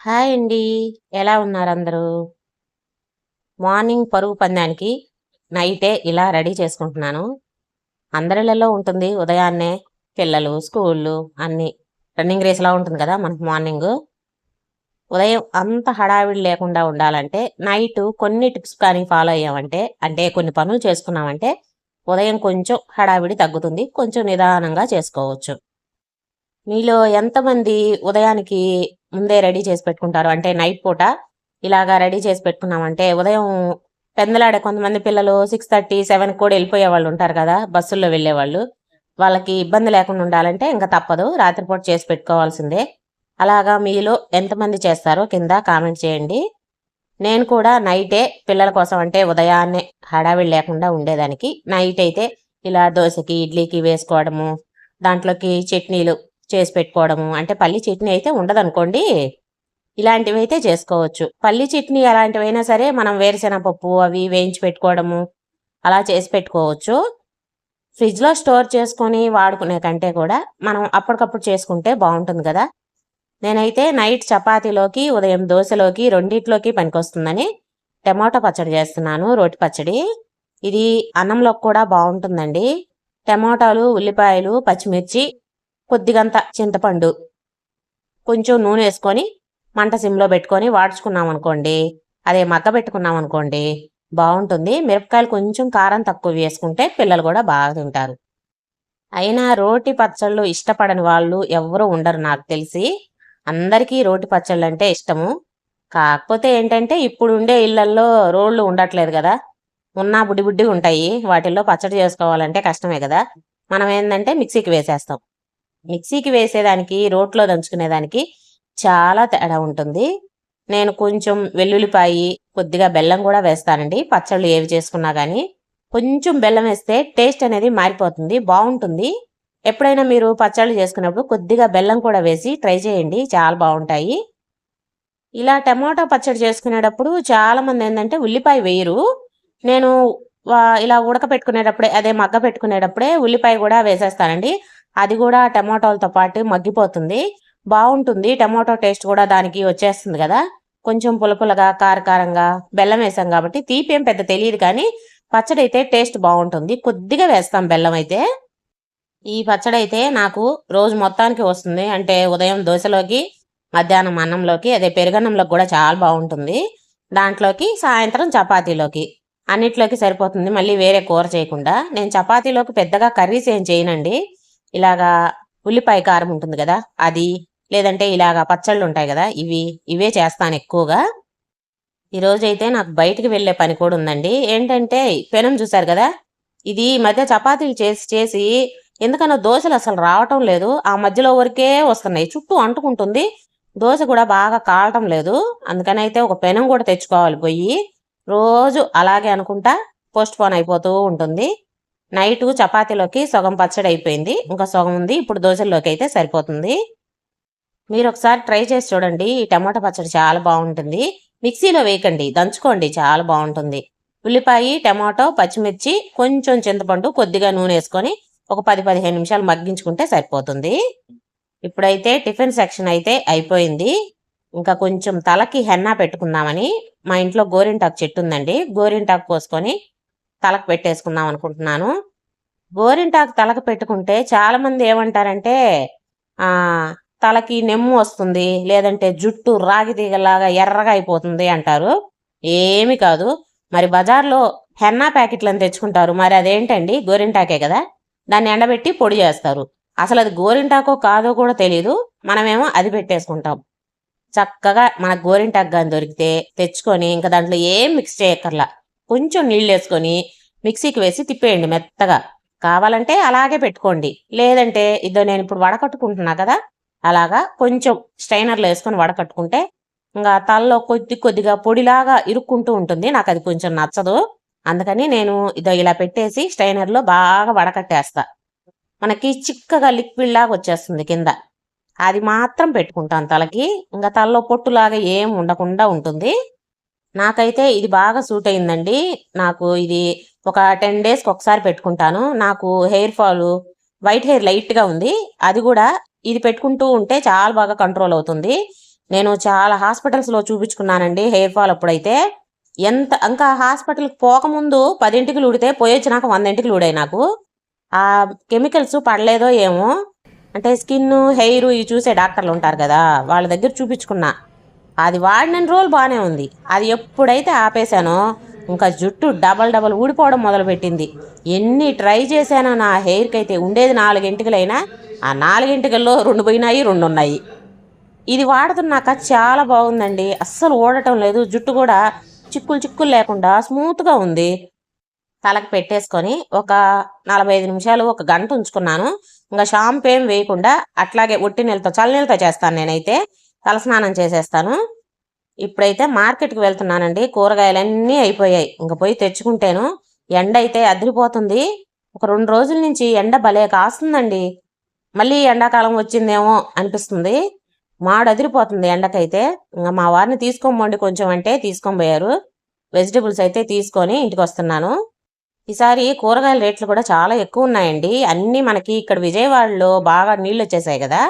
Hi అండి. ఎలా ఉన్నారు అందరూ మార్నింగ్ పరుగు పందానికి నైటే ఇలా రెడీ చేసుకుంటున్నాను. అందరిళ్ళలో ఉంటుంది ఉదయాన్నే పిల్లలు స్కూళ్ళు అన్నీ. రన్నింగ్ రేస్లా ఉంటుంది కదా మనకు మార్నింగ్. ఉదయం అంత హడావిడి లేకుండా ఉండాలంటే నైట్ కొన్ని టిప్స్ కానీ ఫాలో అయ్యామంటే అంటే కొన్ని పనులు చేసుకున్నామంటే ఉదయం కొంచెం హడావిడి తగ్గుతుంది. కొంచెం నిదానంగా చేసుకోవచ్చు. మీలో ఎంతమంది ఉదయానికి ముందే రెడీ చేసి పెట్టుకుంటారు? అంటే నైట్ పూట ఇలాగా రెడీ చేసి పెట్టుకున్నామంటే ఉదయం పెందలాడే కొంతమంది పిల్లలు సిక్స్ థర్టీ సెవెన్ కూడా వెళ్ళిపోయే వాళ్ళు ఉంటారు కదా బస్సుల్లో వెళ్ళే వాళ్ళు. వాళ్ళకి ఇబ్బంది లేకుండా ఉండాలంటే ఇంకా తప్పదు. రాత్రిపూట చేసి పెట్టుకోవాల్సిందే. అలాగా మీలో ఎంతమంది చేస్తారో కింద కామెంట్ చేయండి. నేను కూడా నైటే పిల్లల కోసం అంటే ఉదయాన్నే హడావిడి లేకుండా ఉండేదానికి. నైట్ అయితే ఇలా దోశకి ఇడ్లీకి వేసుకోవడము దాంట్లోకి చట్నీలు చేసి పెట్టుకోవడము. అంటే పల్లి చట్నీ అయితే ఉండదనుకోండి ఇలాంటివి అయితే చేసుకోవచ్చు. పల్లి చట్నీ అలాంటివైనా సరే మనం వేరుశెనగపప్పు అవి వేయించి పెట్టుకోవడము అలా చేసి పెట్టుకోవచ్చు. ఫ్రిడ్జ్లో స్టోర్ చేసుకొని వాడుకునే కంటే కూడా మనం అప్పటికప్పుడు చేసుకుంటే బాగుంటుంది కదా. నేనైతే నైట్ చపాతీలోకి ఉదయం దోశలోకి రెండిట్లోకి పనికొస్తుందని టమాటో పచ్చడి చేస్తున్నాను రోటి పచ్చడి. ఇది అన్నంలోకి కూడా బాగుంటుందండి. టమాటాలు ఉల్లిపాయలు పచ్చిమిర్చి కొద్దిగంత చింతపండు కొంచెం నూనె వేసుకొని మంట సిమ్లో పెట్టుకొని వాడ్చుకున్నాం అనుకోండి అదే మగ్గ పెట్టుకున్నాం అనుకోండి బాగుంటుంది. మిరపకాయలు కొంచెం కారం తక్కువ వేసుకుంటే పిల్లలు కూడా బాగా తింటారు. అయినా రోటి పచ్చళ్ళు ఇష్టపడని వాళ్ళు ఎవరు ఉండరు నాకు తెలిసి. అందరికీ రోటి పచ్చళ్ళు అంటే ఇష్టము. కాకపోతే ఏంటంటే ఇప్పుడు ఉండే ఇళ్ళల్లో రోళ్ళు ఉండట్లేదు కదా. ఉన్నా బుడ్డి బుడ్డి ఉంటాయి వాటిల్లో పచ్చడి చేసుకోవాలంటే కష్టమే కదా. మనం ఏంటంటే మిక్సీకి వేసేస్తాం. మిక్సీకి వేసేదానికి రోట్లో దంచుకునేదానికి చాలా తేడా ఉంటుంది. నేను కొంచెం వెల్లుల్లిపాయి కొద్దిగా బెల్లం కూడా వేస్తానండి. పచ్చళ్ళు ఏవి చేసుకున్నా కానీ కొంచెం బెల్లం వేస్తే టేస్ట్ అనేది మారిపోతుంది బాగుంటుంది. ఎప్పుడైనా మీరు పచ్చళ్ళు చేసుకున్నప్పుడు కొద్దిగా బెల్లం కూడా వేసి ట్రై చేయండి చాలా బాగుంటాయి. ఇలా టమాటా పచ్చడి చేసుకునేటప్పుడు చాలామంది ఏంటంటే ఉల్లిపాయ వేయరు. నేను వా- ఇలా ఉడకపెట్టుకునేటప్పుడే అదే మగ్గ పెట్టుకునేటప్పుడే ఉల్లిపాయ కూడా వేసేస్తానండి. అది కూడా టమాటోలతో పాటు మగ్గిపోతుంది. బాగుంటుంది. టమాటో టేస్ట్ కూడా దానికి వచ్చేస్తుంది కదా. కొంచెం పులపులగా కారకారంగా బెల్లం వేసాం కాబట్టి తీపి ఏం పెద్ద తెలియదు కానీ పచ్చడి అయితే టేస్ట్ బాగుంటుంది. కొద్దిగా వేస్తాం బెల్లం అయితే. ఈ పచ్చడి అయితే నాకు రోజు మొత్తానికి వస్తుంది. అంటే ఉదయం దోశలోకి మధ్యాహ్నం అన్నంలోకి అదే పెరుగన్నంలోకి కూడా చాలా బాగుంటుంది. దాంట్లోకి సాయంత్రం చపాతీలోకి. అన్నిట్లోకి సరిపోతుంది. మళ్ళీ వేరే కూర చేయకుండా. నేను చపాతీలోకి పెద్దగా కర్రీస్ ఏం చేయనండి. ఇలాగా ఉల్లిపాయ కారం ఉంటుంది కదా అది లేదంటే ఇలాగా పచ్చళ్ళు ఉంటాయి కదా ఇవి ఇవే చేస్తాను ఎక్కువగా. ఈరోజైతే అయితే నాకు బయటికి వెళ్ళే పని కూడా ఉందండి. ఏంటంటే పెనం చూసారు కదా ఇది మధ్య చపాతీలు చేసి చేసి ఎందుకన్నా దోశలు అసలు రావటం లేదు. ఆ మధ్యలో వరకే వస్తున్నాయి. చుట్టూ అంటుకుంటుంది. దోశ కూడా బాగా కాలటం లేదు. అందుకని అయితే ఒక పెనం కూడా తెచ్చుకోవాలి పోయి. రోజు అలాగే అనుకుంటా పోస్ట్ పోన్ అయిపోతూ ఉంటుంది. నైట్ చపాతీలోకి సగం పచ్చడి అయిపోయింది. ఇంకా సగం ఉంది. ఇప్పుడు దోశల్లోకి అయితే సరిపోతుంది. మీరు ఒకసారి ట్రై చేసి చూడండి. ఈ టమాటా పచ్చడి చాలా బాగుంటుంది. మిక్సీలో వేయకండి. దంచుకోండి. చాలా బాగుంటుంది. ఉల్లిపాయ టమాటో పచ్చిమిర్చి కొంచెం చింతపండు కొద్దిగా నూనె వేసుకొని ఒక పది పదిహేను నిమిషాలు మగ్గించుకుంటే సరిపోతుంది. ఇప్పుడైతే టిఫిన్ సెక్షన్ అయితే అయిపోయింది. ఇంకా కొంచెం తలకి హెన్నా పెట్టుకుందామని మా ఇంట్లో గోరింటాకు చెట్టు ఉందండి. గోరింటాకు కోసుకొని తలకు పెట్టేసుకుందాం అనుకుంటున్నాను. గోరింటాకు తలకు పెట్టుకుంటే చాలామంది ఏమంటారంటే తలకి నెమ్ము వస్తుంది లేదంటే జుట్టు రాగి తీగలాగా ఎర్రగా అయిపోతుంది అంటారు. ఏమి కాదు. మరి బజార్లో హెన్నా ప్యాకెట్లను తెచ్చుకుంటారు. మరి అదేంటండి? గోరింటాకే కదా. దాన్ని ఎండబెట్టి పొడి చేస్తారు. అసలు అది గోరింటాకో కాదో కూడా తెలియదు మనమేమో అది పెట్టేసుకుంటాం. చక్కగా మన గోరింటాకు కానీ దొరికితే తెచ్చుకొని ఇంకా దాంట్లో ఏం మిక్స్ చేయక్కర్లా. కొంచెం నీళ్ళు వేసుకొని మిక్సీకి వేసి తిప్పేయండి మెత్తగా. కావాలంటే అలాగే పెట్టుకోండి. లేదంటే ఇదో నేను ఇప్పుడు వడకట్టుకుంటున్నా కదా అలాగా కొంచెం స్ట్రైనర్లో వేసుకొని వడకట్టుకుంటే ఇంకా తలలో కొద్ది కొద్దిగా పొడిలాగా ఇరుక్కుంటూ ఉంటుంది. నాకు అది కొంచెం నచ్చదు. అందుకని నేను ఇదో ఇలా పెట్టేసి స్ట్రైనర్లో బాగా వడకట్టేస్తా. మనకి చిక్కగా లిక్విడ్ లాగా వచ్చేస్తుంది కింద. అది మాత్రం పెట్టుకుంటాను తలకి. ఇంకా తలలో పొట్టులాగా ఏం ఉండకుండా ఉంటుంది. నాకైతే ఇది బాగా సూట్ అయిందండి. నాకు ఇది ఒక టెన్ డేస్కి ఒకసారి పెట్టుకుంటాను. నాకు హెయిర్ ఫాల్ వైట్ హెయిర్ లైట్గా ఉంది. అది కూడా ఇది పెట్టుకుంటూ ఉంటే చాలా బాగా కంట్రోల్ అవుతుంది. నేను చాలా హాస్పిటల్స్లో చూపించుకున్నానండి హెయిర్ ఫాల్ అప్పుడైతే. ఎంత ఇంకా హాస్పిటల్కి పోకముందు పదింటికి లూడితే పోయొచ్చినాక వందింటికి లూడాయి నాకు. ఆ కెమికల్స్ పడలేదో ఏమో. అంటే స్కిన్ హెయిర్ ఇవి చూసే డాక్టర్లు ఉంటారు కదా వాళ్ళ దగ్గర చూపించుకున్నా. అది వాడిన రోజులు బాగానే ఉంది. అది ఎప్పుడైతే ఆపేశానో ఇంకా జుట్టు డబల్ డబల్ ఊడిపోవడం మొదలుపెట్టింది. ఎన్ని ట్రై చేశానో నా హెయిర్కి అయితే ఉండేది నాలుగింటికలైనా ఆ నాలుగింటికల్లో రెండు పోయినాయి రెండు ఉన్నాయి. ఇది వాడుతున్నాక చాలా బాగుందండి. అస్సలు ఊడటం లేదు. జుట్టు కూడా చిక్కులు చిక్కులు లేకుండా స్మూత్గా ఉంది. తలకు పెట్టేసుకొని ఒక నలభై ఐదు నిమిషాలు ఒక గంట ఉంచుకున్నాను. ఇంకా షాంపూ ఏం వేయకుండా అట్లాగే ఒట్టి నీళ్ళతో చల్లనీళ్ళతో చేస్తాను నేనైతే. తలస్నానం చేసేస్తాను. ఇప్పుడైతే మార్కెట్కి వెళ్తున్నానండి. కూరగాయలన్నీ అయిపోయాయి. ఇంక పోయి తెచ్చుకుంటేను. ఎండ అయితే అదిరిపోతుంది. ఒక రెండు రోజుల నుంచి ఎండ భలే కాస్తుందండి. మళ్ళీ ఎండాకాలం వచ్చిందేమో అనిపిస్తుంది. మాడు అదిరిపోతుంది ఎండకైతే. ఇంకా మా వారిని తీసుకోమండి కొంచెం అంటే తీసుకొని పోయారు వెజిటబుల్స్ అయితే తీసుకొని ఇంటికి వస్తున్నాను. ఈసారి కూరగాయల రేట్లు కూడా చాలా ఎక్కువ ఉన్నాయండి. అన్నీ మనకి ఇక్కడ విజయవాడలో బాగా నీళ్ళు వచ్చేసాయి కదా.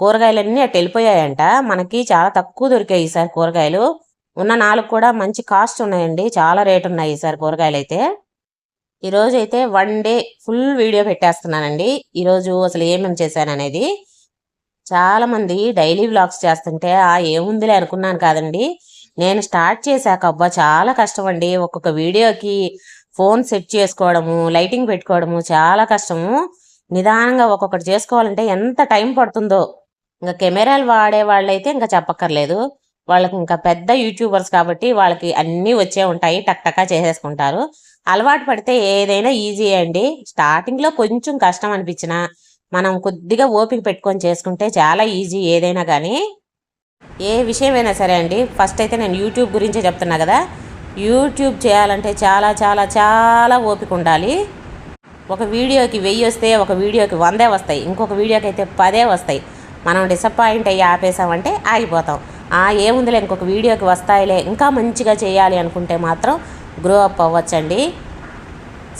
కూరగాయలన్నీ అటు వెళ్ళిపోయాయంట. మనకి చాలా తక్కువ దొరికాయి ఈసారి కూరగాయలు. ఉన్న నాలుగు కూడా మంచి కాస్ట్ ఉన్నాయండి. చాలా రేట్ ఉన్నాయి ఈసారి కూరగాయలు అయితే ఈరోజు అయితే వన్ డే ఫుల్ వీడియో పెట్టేస్తున్నానండి. ఈరోజు అసలు ఏమేమి చేశాను అనేది డైలీ వ్లాగ్స్ చేస్తుంటే ఆ ఏముందిలే అనుకున్నాను కాదండి. నేను స్టార్ట్ చేశాక అబ్బా చాలా కష్టం అండి ఒక్కొక్క వీడియోకి ఫోన్ సెట్ చేసుకోవడము లైటింగ్ పెట్టుకోవడము చాలా కష్టము. నిదానంగా ఒక్కొక్కటి చేసుకోవాలంటే ఎంత టైం పడుతుందో. ఇంకా కెమెరాలు వాడే వాళ్ళైతే ఇంకా చెప్పక్కర్లేదు. వాళ్ళకి ఇంకా పెద్ద యూట్యూబర్స్ కాబట్టి వాళ్ళకి అన్నీ వచ్చే ఉంటాయి టక్ చేసేసుకుంటారు. అలవాటు పడితే ఏదైనా ఈజీ అండి. స్టార్టింగ్లో కొంచెం కష్టం అనిపించిన మనం కొద్దిగా ఓపిక పెట్టుకొని చేసుకుంటే చాలా ఈజీ ఏదైనా కానీ ఏ విషయమైనా సరే అండి ఫస్ట్ అయితే నేను యూట్యూబ్ గురించే చెప్తున్నా కదా. యూట్యూబ్ చేయాలంటే చాలా చాలా చాలా ఓపిక ఉండాలి. ఒక వీడియోకి వెయ్యి వస్తే ఒక వీడియోకి వందే వస్తాయి. ఇంకొక వీడియోకి అయితే పదే వస్తాయి. మనం డిసప్పాయింట్ అయ్యి ఆపేసామంటే ఆగిపోతాం. ఆ ఏముందిలే ఇంకొక వీడియోకి వస్తాయిలే ఇంకా మంచిగా చేయాలి అనుకుంటే మాత్రం గ్రో అప్ అవ్వచ్చండి.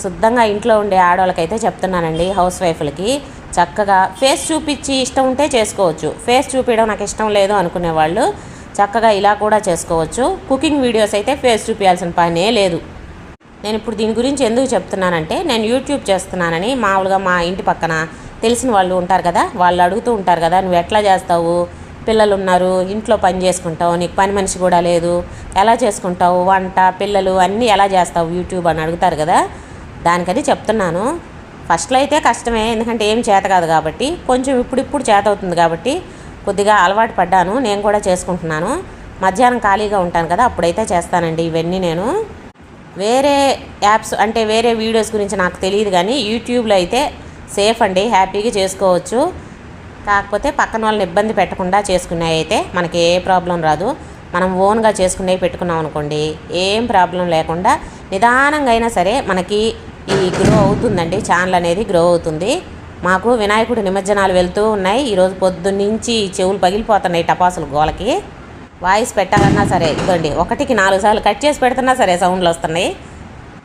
శుద్ధంగా ఇంట్లో ఉండే ఆడవాళ్ళకైతే చెప్తున్నానండి హౌస్ వైఫ్లకి చక్కగా ఫేస్ చూపించి ఇష్టం ఉంటే చేసుకోవచ్చు. ఫేస్ చూపించడం నాకు ఇష్టం లేదు అనుకునే వాళ్ళు చక్కగా ఇలా కూడా చేసుకోవచ్చు. కుకింగ్ వీడియోస్ అయితే ఫేస్ చూపించాల్సిన పనే లేదు. నేను ఇప్పుడు దీని గురించి ఎందుకు చెప్తున్నానంటే నేను యూట్యూబ్ చేస్తున్నానని మామూలుగా మా ఇంటి పక్కన తెలిసిన వాళ్ళు ఉంటారు కదా వాళ్ళు అడుగుతూ ఉంటారు కదా నువ్వు ఎట్లా చేస్తావు? పిల్లలు ఉన్నారు ఇంట్లో పని చేసుకుంటావు నీకు పని మనిషి కూడా లేదు ఎలా చేసుకుంటావు? వంట పిల్లలు అన్నీ ఎలా చేస్తావు? యూట్యూబ్ అని అడుగుతారు కదా దానికది చెప్తున్నాను. ఫస్ట్లో అయితే కష్టమే ఎందుకంటే ఏం చేత కాదు కాబట్టి కొంచెం ఇప్పుడిప్పుడు చేత అవుతుంది కాబట్టి కొద్దిగా అలవాటు పడ్డాను నేను కూడా చేసుకుంటున్నాను. మధ్యాహ్నం ఖాళీగా ఉంటాను కదా అప్పుడైతే చేస్తానండి ఇవన్నీ నేను. వేరే యాప్స్ అంటే వేరే వీడియోస్ గురించి నాకు తెలియదు కానీ యూట్యూబ్లో అయితే సేఫ్ అండి హ్యాపీగా చేసుకోవచ్చు. కాకపోతే పక్కన వాళ్ళని ఇబ్బంది పెట్టకుండా చేసుకునేవి అయితే మనకి ఏ ప్రాబ్లం రాదు. మనం ఓన్గా చేసుకునేవి పెట్టుకున్నాం అనుకోండి ఏం ప్రాబ్లం లేకుండా నిదానంగా అయినా సరే మనకి ఈ గ్రో అవుతుందండి. ఛానల్ అనేది గ్రో అవుతుంది. మాకు వినాయకుడి నిమజ్జనాలు వెళ్తూ ఉన్నాయి. ఈరోజు పొద్దున్నుంచి చెవులు పగిలిపోతున్నాయి టపాసులు గోలకి. వాయిస్ పెట్టాలన్నా సరే ఇదండి ఒకటికి నాలుగు సార్లు కట్ చేసి పెడుతున్నా సరే సౌండ్లు వస్తున్నాయి.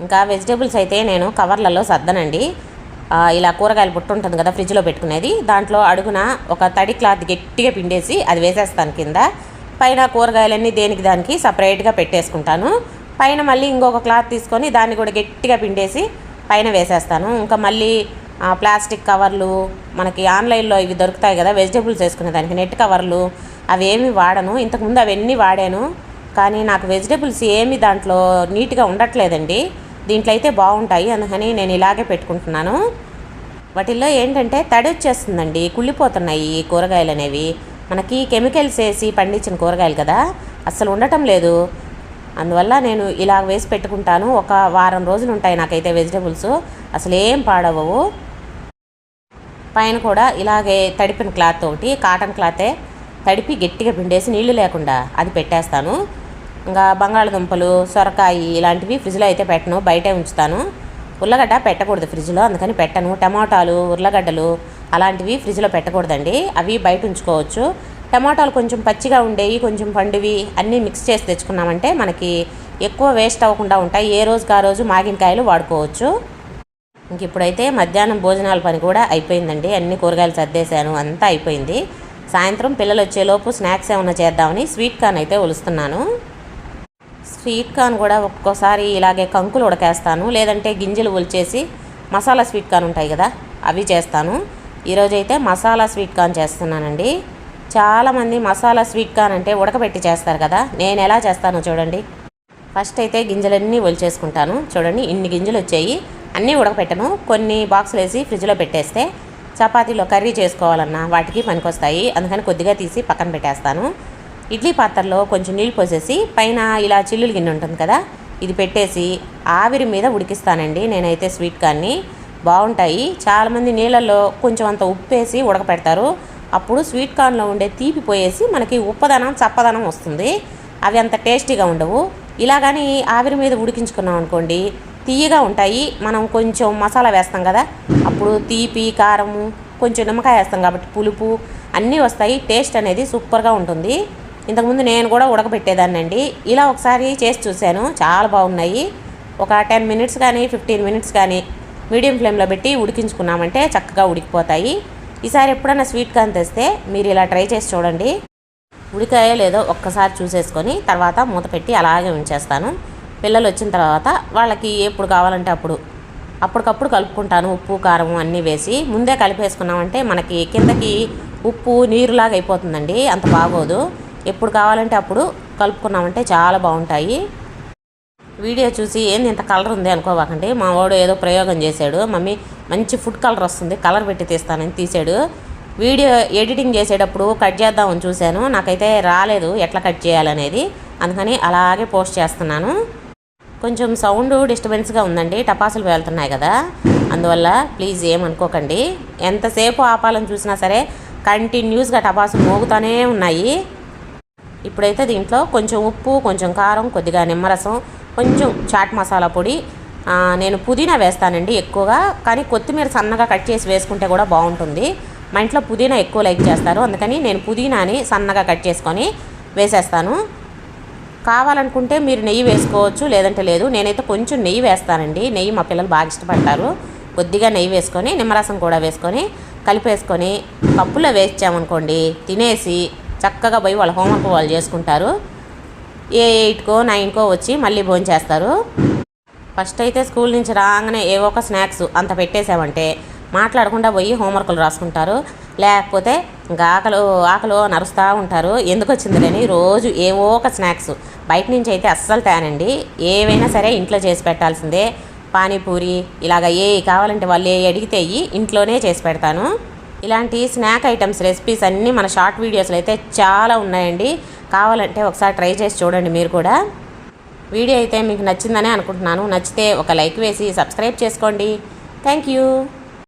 ఇంకా వెజిటేబుల్స్ అయితే నేను కవర్లలో సర్దనండి. ఇలా కూరగాయలు బుట్ట ఉంటుంది కదా ఫ్రిడ్జ్లో పెట్టుకునేది. దాంట్లో అడుగున ఒక తడి క్లాత్ గట్టిగా పిండేసి అది వేసేస్తాను కింద. పైన కూరగాయలన్నీ దేనికి దానికి సపరేట్గా పెట్టేసుకుంటాను. పైన మళ్ళీ ఇంకొక క్లాత్ తీసుకొని దాన్ని కూడా గట్టిగా పిండేసి పైన వేసేస్తాను. ఇంకా మళ్ళీ ప్లాస్టిక్ కవర్లు మనకి ఆన్లైన్లో ఇవి దొరుకుతాయి కదా వెజిటేబుల్స్ వేసుకునే దానికి నెట్ కవర్లు అవి ఏమి వాడను. ఇంతకుముందు అవన్నీ వాడాను కానీ నాకు వెజిటేబుల్స్ ఏమి దాంట్లో నీట్గా ఉండట్లేదండి. దీంట్లో అయితే బాగుంటాయి అందుకని నేను ఇలాగే పెట్టుకుంటున్నాను. వాటిల్లో ఏంటంటే తడి వచ్చేస్తుందండి కుళ్ళిపోతున్నాయి ఈ కూరగాయలు అనేవి. మనకి కెమికల్స్ వేసి పండించిన కూరగాయలు కదా అస్సలు ఉండటం లేదు. అందువల్ల నేను ఇలా వేసి పెట్టుకుంటాను. ఒక వారం రోజులు ఉంటాయి నాకైతే వెజిటేబుల్స్ అసలు ఏం పాడవవు పైన కూడా ఇలాగే తడిపిన క్లాత్ ఒకటి కాటన్ క్లాతే తడిపి గట్టిగా పిండేసి నీళ్ళు లేకుండా అది పెట్టేస్తాను. ఇంకా బంగాళదుంపలు సొరకాయ ఇలాంటివి ఫ్రిడ్జ్లో అయితే పెట్టను బయటే ఉంచుతాను. ఉర్లగడ్డ పెట్టకూడదు ఫ్రిడ్జ్లో అందుకని పెట్టను. టమాటాలు ఉర్లగడ్డలు అలాంటివి ఫ్రిడ్జ్లో పెట్టకూడదండి. అవి బయట ఉంచుకోవచ్చు. టమాటాలు కొంచెం పచ్చిగా ఉండేవి కొంచెం పండువి అన్నీ మిక్స్ చేసి తెచ్చుకున్నామంటే మనకి ఎక్కువ వేస్ట్ అవ్వకుండా ఉంటాయి. ఏ రోజుకి ఆ రోజు మాగినకాయలు వాడుకోవచ్చు. ఇంక ఇప్పుడైతే మధ్యాహ్నం భోజనాల పని కూడా అయిపోయిందండి. అన్ని కూరగాయలు సర్దేశాను అంతా అయిపోయింది. సాయంత్రం పిల్లలు వచ్చేలోపు స్నాక్స్ ఏమైనా చేద్దామని స్వీట్ కార్న్ అయితే ఒలుస్తున్నాను. స్వీట్ కార్న్ కూడా ఒక్కోసారి ఇలాగే కంకులు ఉడకేస్తాను. లేదంటే గింజలు ఒలిచేసి మసాలా స్వీట్ కార్న్ ఉంటాయి కదా అవి చేస్తాను. ఈరోజు అయితే మసాలా స్వీట్ కార్న్ చేస్తున్నానండి. చాలామంది మసాలా స్వీట్ కార్న్ అంటే ఉడకబెట్టి చేస్తారు కదా నేను ఎలా చేస్తానో చూడండి. ఫస్ట్ అయితే గింజలన్నీ ఒలిచేసుకుంటాను. చూడండి ఇన్ని గింజలు వచ్చాయి. అన్నీ ఉడకపెట్టను. కొన్ని బాక్సులు వేసి ఫ్రిడ్జ్లో పెట్టేస్తే చపాతీలో కర్రీ చేసుకోవాలన్నా వాటికి పనికొస్తాయి. అందుకని కొద్దిగా తీసి పక్కన పెట్టేస్తాను. ఇడ్లీ పాత్రలో కొంచెం నీళ్ళు పోసేసి పైన ఇలా చిల్లులు గిన్నె ఉంటుంది కదా ఇది పెట్టేసి ఆవిరి మీద ఉడికిస్తానండి. నేనైతే స్వీట్ కార్న్ని. బాగుంటాయి. చాలామంది నీళ్ళల్లో కొంచెం అంత ఉప్పు వేసి ఉడకపెడతారు. అప్పుడు స్వీట్ కార్న్లో ఉండే తీపి పోయేసి మనకి ఉప్పదనం చప్పదనం వస్తుంది. అవి అంత టేస్టీగా ఉండవు. ఇలా కానీ ఆవిరి మీద ఉడికించుకున్నాం అనుకోండి తీయగా ఉంటాయి. మనం కొంచెం మసాలా వేస్తాం కదా అప్పుడు తీపి కారము కొంచెం నిమ్మకాయ వేస్తాం కాబట్టి పులుపు అన్నీ వస్తాయి. టేస్ట్ అనేది సూపర్గా ఉంటుంది. ఇంతకుముందు నేను కూడా ఉడకబెట్టేదాన్ని అండి ఇలా ఒకసారి చేసి చూశాను. చాలా బాగున్నాయి. ఒక టెన్ మినిట్స్ కానీ ఫిఫ్టీన్ మినిట్స్ కానీ మీడియం ఫ్లేమ్లో పెట్టి ఉడికించుకున్నామంటే చక్కగా ఉడికిపోతాయి. ఈసారి ఎప్పుడైనా స్వీట్ కార్న్ తెస్తే మీరు ఇలా ట్రై చేసి చూడండి. ఉడికాయో లేదో ఒక్కసారి చూసేసుకొని తర్వాత మూత పెట్టి అలాగే ఉంచేస్తాను. పిల్లలు వచ్చిన తర్వాత వాళ్ళకి ఎప్పుడు కావాలంటే అప్పుడు. అప్పటికప్పుడు కలుపుకుంటాను. ఉప్పు కారం అన్నీ వేసి ముందే కలిపేసుకున్నామంటే మనకి కిందకి ఉప్పు నీరులాగా అయిపోతుందండి. అంత బాగోదు. ఎప్పుడు కావాలంటే అప్పుడు కలుపుకున్నామంటే చాలా బాగుంటాయి. వీడియో చూసి ఏంది ఇంత కలర్ ఉంది అనుకోవాకండి. మా వాడు ఏదో ప్రయోగం చేశాడు. మమ్మీ మంచి ఫుడ్ కలర్ వస్తుంది కలర్ పెట్టి తీస్తానని తీసాడు. వీడియో ఎడిటింగ్ చేసేటప్పుడు కట్ చేద్దామని చూశాను. నాకైతే రాలేదు ఎట్లా కట్ చేయాలనేది. అందుకని అలాగే పోస్ట్ చేస్తున్నాను. కొంచెం సౌండ్ డిస్టర్బెన్స్గా ఉందండి. టపాసులు వెళ్తున్నాయి కదా. అందువల్ల ప్లీజ్ ఏమనుకోకండి ఎంతసేపు ఆపాలని చూసినా సరే కంటిన్యూస్గా టపాసులు మోగుతూనే ఉన్నాయి. ఇప్పుడైతే దీంట్లో కొంచెం ఉప్పు కొంచెం కారం కొద్దిగా నిమ్మరసం కొంచెం చాట్ మసాలా పొడి. నేను పుదీనా వేస్తానండి ఎక్కువగా కానీ కొత్తిమీర సన్నగా కట్ చేసి వేసుకుంటే కూడా బాగుంటుంది. మా ఇంట్లో పుదీనా ఎక్కువ లైక్ చేస్తారు అందుకని నేను పుదీనాని సన్నగా కట్ చేసుకొని వేసేస్తాను. కావాలనుకుంటే మీరు నెయ్యి వేసుకోవచ్చు లేదంటే లేదు. నేనైతే కొంచెం నెయ్యి వేస్తానండి. నెయ్యి మా పిల్లలు బాగా ఇష్టపడతారు. కొద్దిగా నెయ్యి వేసుకొని నిమ్మరసం కూడా వేసుకొని కలిపేసుకొని కప్పులో వేసామనుకోండి తినేసి చక్కగా పోయి వాళ్ళ హోంవర్క్ వాళ్ళు చేసుకుంటారు. ఏ ఎయిట్కో నైన్కో వచ్చి మళ్ళీ భోంచేస్తారు ఫస్ట్ అయితే స్కూల్ నుంచి రాగానే ఏవో ఒక స్నాక్స్ అంత పెట్టేసామంటే మాట్లాడకుండా పోయి హోంవర్క్లు రాసుకుంటారు. లేకపోతే ఇంకా ఆకలు ఆకలి నరుస్తూ ఉంటారు. ఎందుకు వచ్చిందిలేని రోజు ఏవో ఒక స్నాక్స్. బయట నుంచి అయితే అస్సలు తేనండి. ఏవైనా సరే ఇంట్లో చేసి పెట్టాల్సిందే. పానీపూరి ఇలాగ ఏ కావాలంటే వాళ్ళు ఏ అడిగితే ఇంట్లోనే చేసి పెడతాను. ఇలాంటి స్నాక్ ఐటమ్స్ రెసిపీస్ అన్నీ మన షార్ట్ వీడియోస్లో అయితే చాలా ఉన్నాయండి. కావాలంటే ఒకసారి ట్రై చేసి చూడండి మీరు కూడా. వీడియో అయితే మీకు నచ్చిందనే అనుకుంటున్నాను. నచ్చితే ఒక లైక్ వేసి సబ్స్క్రైబ్ చేసుకోండి. Thank you.